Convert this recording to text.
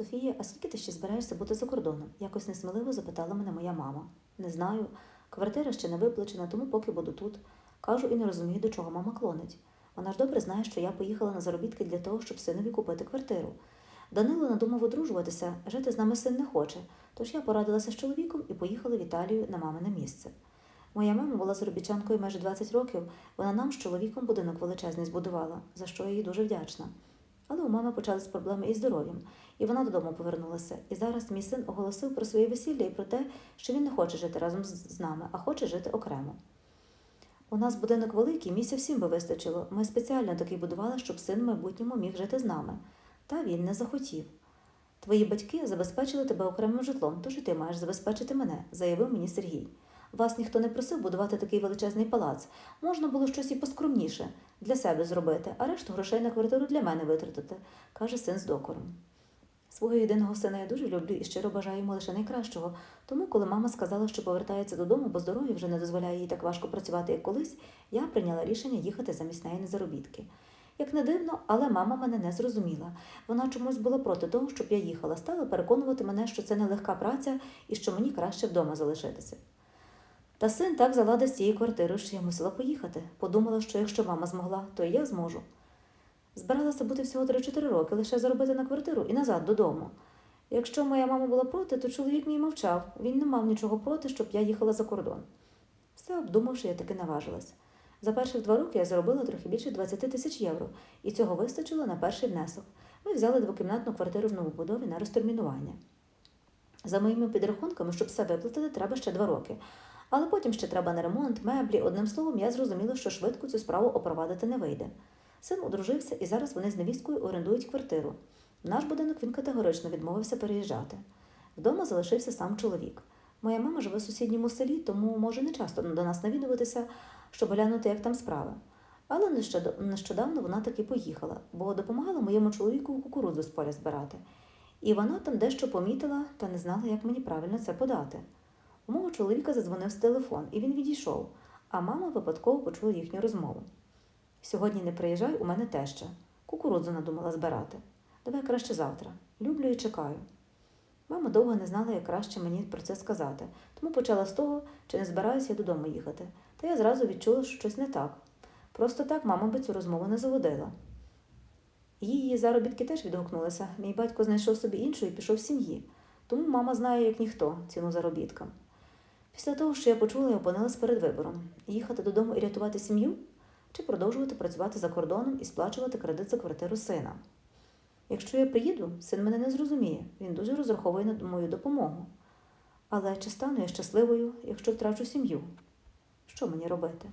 Софія, а скільки ти ще збираєшся бути за кордоном? якось несміливо запитала мене моя мама. Не знаю. Квартира ще не виплачена, тому поки буду тут. Кажу і не розумію, до чого мама клонить. Вона ж добре знає, що я поїхала на заробітки для того, щоб синові купити квартиру. Данило надумав одружуватися, жити з нами син не хоче, тож я порадилася з чоловіком і поїхала в Італію на мамине місце. Моя мама була заробітчанкою майже 20 років, вона нам з чоловіком будинок величезний збудувала, за що я їй дуже вдячна. Але у мами почались проблеми із здоров'ям, і вона додому повернулася. І зараз мій син оголосив про своє весілля і про те, що він не хоче жити разом з нами, а хоче жити окремо. У нас будинок великий, місця всім би вистачило. Ми спеціально такий будували, щоб син в майбутньому міг жити з нами. Та він не захотів. Твої батьки забезпечили тебе окремим житлом, тож і ти маєш забезпечити мене, заявив мені Сергій. Вас ніхто не просив будувати такий величезний палац. Можна було щось і поскромніше для себе зробити, а решту грошей на квартиру для мене витратити, каже син з докором. Свого єдиного сина я дуже люблю і щиро бажаю йому лише найкращого. Тому, коли мама сказала, що повертається додому, бо здоров'я вже не дозволяє їй так важко працювати, як колись, я прийняла рішення їхати замість неї на заробітки. Як не дивно, але мама мене не зрозуміла. Вона чомусь була проти того, щоб я їхала, стала переконувати мене, що це нелегка праця і що мені краще вдома залишитися. Та син так заладив з цією квартирою, що я мусила поїхати. Подумала, що якщо мама змогла, то і я зможу. Збиралася бути всього 3-4 роки, лише заробити на квартиру і назад додому. Якщо моя мама була проти, то чоловік мій мовчав. Він не мав нічого проти, щоб я їхала за кордон. Все обдумавши, я таки наважилась. За перших два роки я заробила трохи більше 20 тисяч євро, і цього вистачило на перший внесок. Ми взяли двокімнатну квартиру в новобудові на розтермінування. За моїми підрахунками, щоб все виплатити, треба ще два роки. Але потім ще треба на ремонт, меблі. Одним словом, я зрозуміла, що швидко цю справу опровадити не вийде. Син одружився, і зараз вони з невісткою орендують квартиру. В наш будинок він категорично відмовився переїжджати. Вдома залишився сам чоловік. Моя мама живе в сусідньому селі, тому може не часто до нас навідуватися, щоб глянути, як там справи. Але нещодавно вона таки поїхала, бо допомагала моєму чоловіку кукурудзу з поля збирати. І вона там дещо помітила та не знала, як мені правильно це подати. Мого чоловіка задзвонив з телефон, і він відійшов, а мама випадково почула їхню розмову. Сьогодні не приїжджай, у мене теща. Кукурудзу надумала збирати. Давай краще завтра. Люблю і чекаю. Мама довго не знала, як краще мені про це сказати, тому почала з того, чи не збираюся я додому їхати. Та я зразу відчула, що щось не так. Просто так мама би цю розмову не заводила. Її заробітки теж відгукнулися. Мій батько знайшов собі іншу і пішов з сім'ї. Тому мама знає, як ніхто, ціну заробіткам. Після того, що я почула, і опинилась перед вибором їхати додому і рятувати сім'ю, чи продовжувати працювати за кордоном і сплачувати кредит за квартиру сина. Якщо я приїду, син мене не зрозуміє, він дуже розраховує на мою допомогу. Але чи стану я щасливою, якщо втрачу сім'ю? Що мені робити?